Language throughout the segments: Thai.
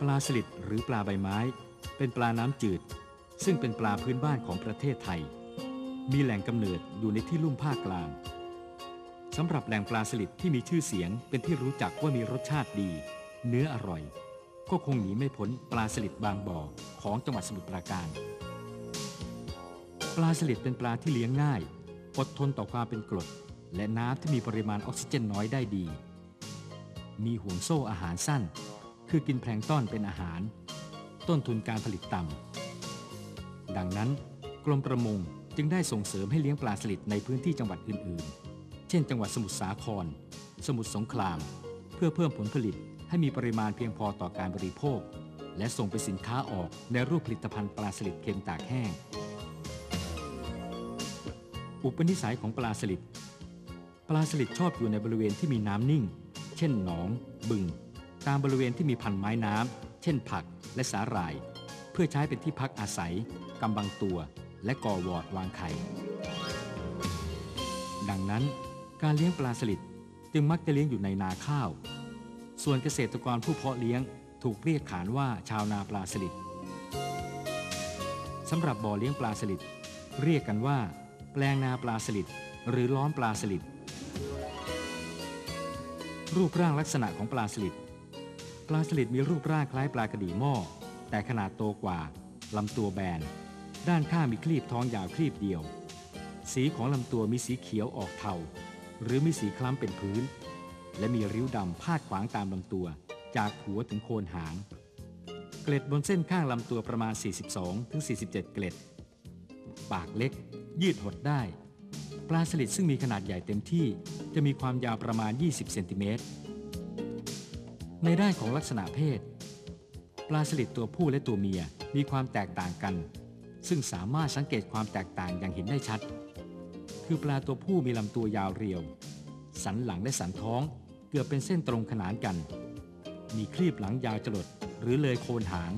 ปลาสลิดหรือปลาใบไม้ เป็นปลาน้ำจืด ซึ่งเป็นปลาพื้นบ้านของประเทศไทย มีแหล่งกำเนิดอยู่ในที่ลุ่มภาคกลางสำหรับแหล่งปลาสลิดที่มีชื่อเสียงเป็นที่รู้จักว่ามีรสชาติดี เนื้ออร่อย ก็คงหนีไม่พ้นปลาสลิดบางบ่อของจังหวัดสมุทรปราการ ปลาสลิดเป็นปลาที่เลี้ยงง่าย อดทนต่อความเป็นกรด และน้ำที่มีปริมาณออกซิเจนน้อยได้ดี มีห่วงโซ่อาหารสั้น คือกินแพลงต้อนเป็นอาหาร ต้นทุนการผลิตต่ำดังนั้น กรมประมงจึงได้ส่งเสริมให้เลี้ยงปลาสลิดในพื้นที่จังหวัดอื่นๆ เช่น จังหวัดสมุทรสาคร สมุทรสงคราม เพื่อเพิ่มผลผลิตให้มีปริมาณเพียงพอต่อการบริโภค และส่งไปสินค้าออกในรูปผลิตภัณฑ์ปลาสลิดเค็มตากแห้ง อุปนิสัยของปลาสลิดปลาสลิดชอบอยู่ในบริเวณที่มีน้ำนิ่ง เช่นหนอง บึง ตามบริเวณที่มีพันไม้น้ำ เช่นผักและสาหร่าย เพื่อใช้เป็นที่พักอาศัยกำบังตัว และก่อวอดวางไข่ ดังนั้นการเลี้ยงปลาสลิดจึงมักจะเลี้ยงอยู่ในนาข้าว ส่วนเกษตรกรผู้เพาะเลี้ยงถูกเรียกขานว่าชาวนาปลาสลิดสำหรับบ่อเลี้ยงปลาสลิดเรียกกันว่า แปลงนาปลาสลิดหรือล้อมปลาสลิดรูปร่างลักษณะของปลาสลิด ปลาสลิดมีรูปร่างคล้ายปลากระดีหม้อ แต่ขนาดโตกว่าลำตัวแบน ด้านข้างมีคลีบท้องยาวคลีบเดียว สีของลำตัวมีสีเขียวออกเทาหรือมีสีคล้ำเป็นพื้น และมีริ้วดำพาดขวางตามลำตัว จากหัวถึงโคนหาง เกล็ดบนเส้นข้างลำตัวประมาณ 42-47 เกล็ด ปากเล็ก ยืดหดได้ ปลาสลิดซึ่งมีขนาดใหญ่เต็มที่จะมีความยาวประมาณ 20 เซนติเมตร ในด้านของลักษณะเพศ ปลาสลิดตัวผู้และตัวเมียมีความแตกต่างกัน ซึ่งสามารถสังเกตความแตกต่างอย่างเห็นได้ชัด คือปลาตัวผู้มีลำตัวยาวเรียว สันหลังและสันท้องเกือบเป็นเส้นตรงขนานกัน มีคลีบหลังยาวจรดหรือเลยโคนหาง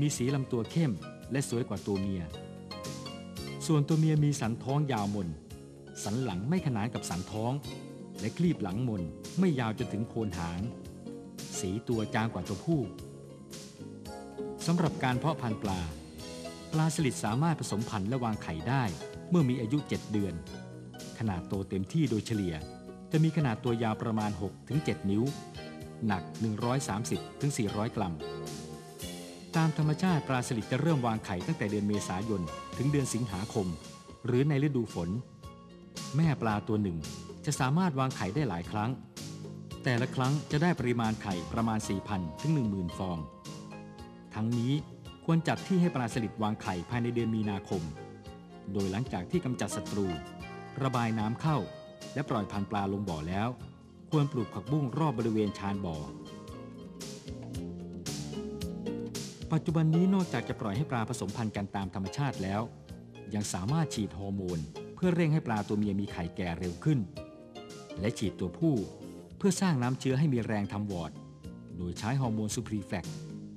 มีสีลำตัวเข้มและสวยกว่าตัวเมีย ส่วนตัวเมียมีสันท้องยาวมน สันหลังไม่ขนานกับสันท้อง และคลีบหลังมนไม่ยาวจนถึงโคนหาง สีตัวจางกว่าตัวผู้สำหรับการเพาะพันธุ์ปลา ปลาสลิดสามารถผสมพันธุ์และวางไข่ได้เมื่อมีอายุ 7 เดือน ขนาดโตเต็มที่โดยเฉลี่ย จะมีขนาดตัวยาวประมาณ 6-7 นิ้ว หนัก 130-400 กรัม ตามธรรมชาติปลาสลิดจะเริ่มวางไข่ตั้งแต่เดือนเมษายน ถึงเดือนสิงหาคม หรือในฤดูฝน แม่ปลาตัวหนึ่งจะสามารถวางไข่ได้หลายครั้ง แต่ละครั้งจะได้ปริมาณไข่ประมาณ 4,000 ถึง 10,000 ฟอง ทั้งนี้ควรจัดที่ให้ปลาสลิดวางไข่ภายในเดือนมีนาคม โดยหลังจากที่กำจัดศัตรู ระบายน้ำเข้า และปล่อยพันธุ์ปลาลงบ่อแล้ว ควรปลูกผักบุ้งรอบบริเวณชานบ่อ ปัจจุบันนี้นอกจากจะปล่อยให้ปลาผสมพันธุ์กันตามธรรมชาติแล้ว ยังสามารถฉีดฮอร์โมน เพื่อเร่งให้ปลาตัวเมียมีไข่แก่เร็วขึ้น และฉีดตัวผู้ พื่อสร้างน้ำเชื้อให้มีแรงทำวอร์ด โดยใช้ฮอร์โมนซูพรีแฟก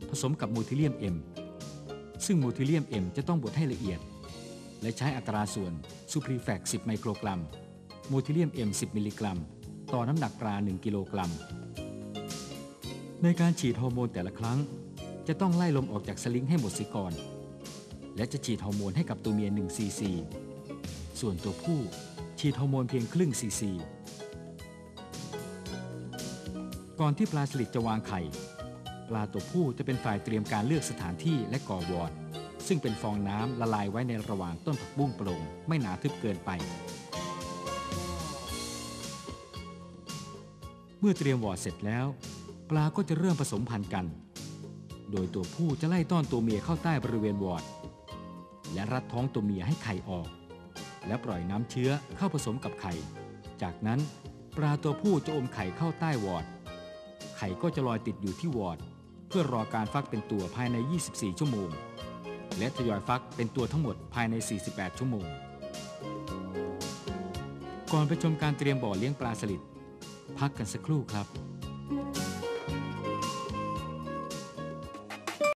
ผสมกับโมทิเลียมเอ็มซึ่งโมทิเลียมเอ็มจะต้องบดให้ละเอียด และใช้อัตราส่วนซูพรีแฟก10 ไมโครกรัม โมทิเลียมเอ็ม10 มิลลิกรัม ต่อน้ำหนักปลา 1 กิโลกรัม ในการฉีดฮอร์โมนแต่ละครั้ง จะต้องไล่ลมออกจากสลิงให้หมดเสียก่อน และจะฉีดฮอร์โมนให้กับตัวเมีย1ซีซีส่วนตัวผู้ฉีดฮอร์โมนเพียงครึ่งซีซี ก่อนที่ปลาสลิดจะวางไข่ ปลาตัวผู้จะเป็นฝ่ายเตรียมการเลือกสถานที่และก่อวอดซึ่งเป็นฟองน้ำละลายไว้ในระหว่างต้นผักบุ้งโปร่งไม่หนาทึบเกินไป เมื่อเตรียมวอดเสร็จแล้ว ปลาก็จะเริ่มผสมพันธุ์กัน โดยตัวผู้จะไล่ต้อนตัวเมียเข้าใต้บริเวณวอดและรัดท้องตัวเมียให้ไข่ออก และปล่อยน้ำเชื้อเข้าผสมกับไข่ จากนั้นปลาตัวผู้จะอมไข่เข้าใต้วอด ไข่ก็จะลอยติดอยู่ที่วอร์ด เพื่อรอการฟักเป็นตัวภายใน 24 ชั่วโมง และทยอยฟักเป็นตัวทั้งหมดภายใน 48 ชั่วโมง ก่อนไปชมการเตรียมบ่อเลี้ยงปลาสลิดพักกันสักครู่ครับ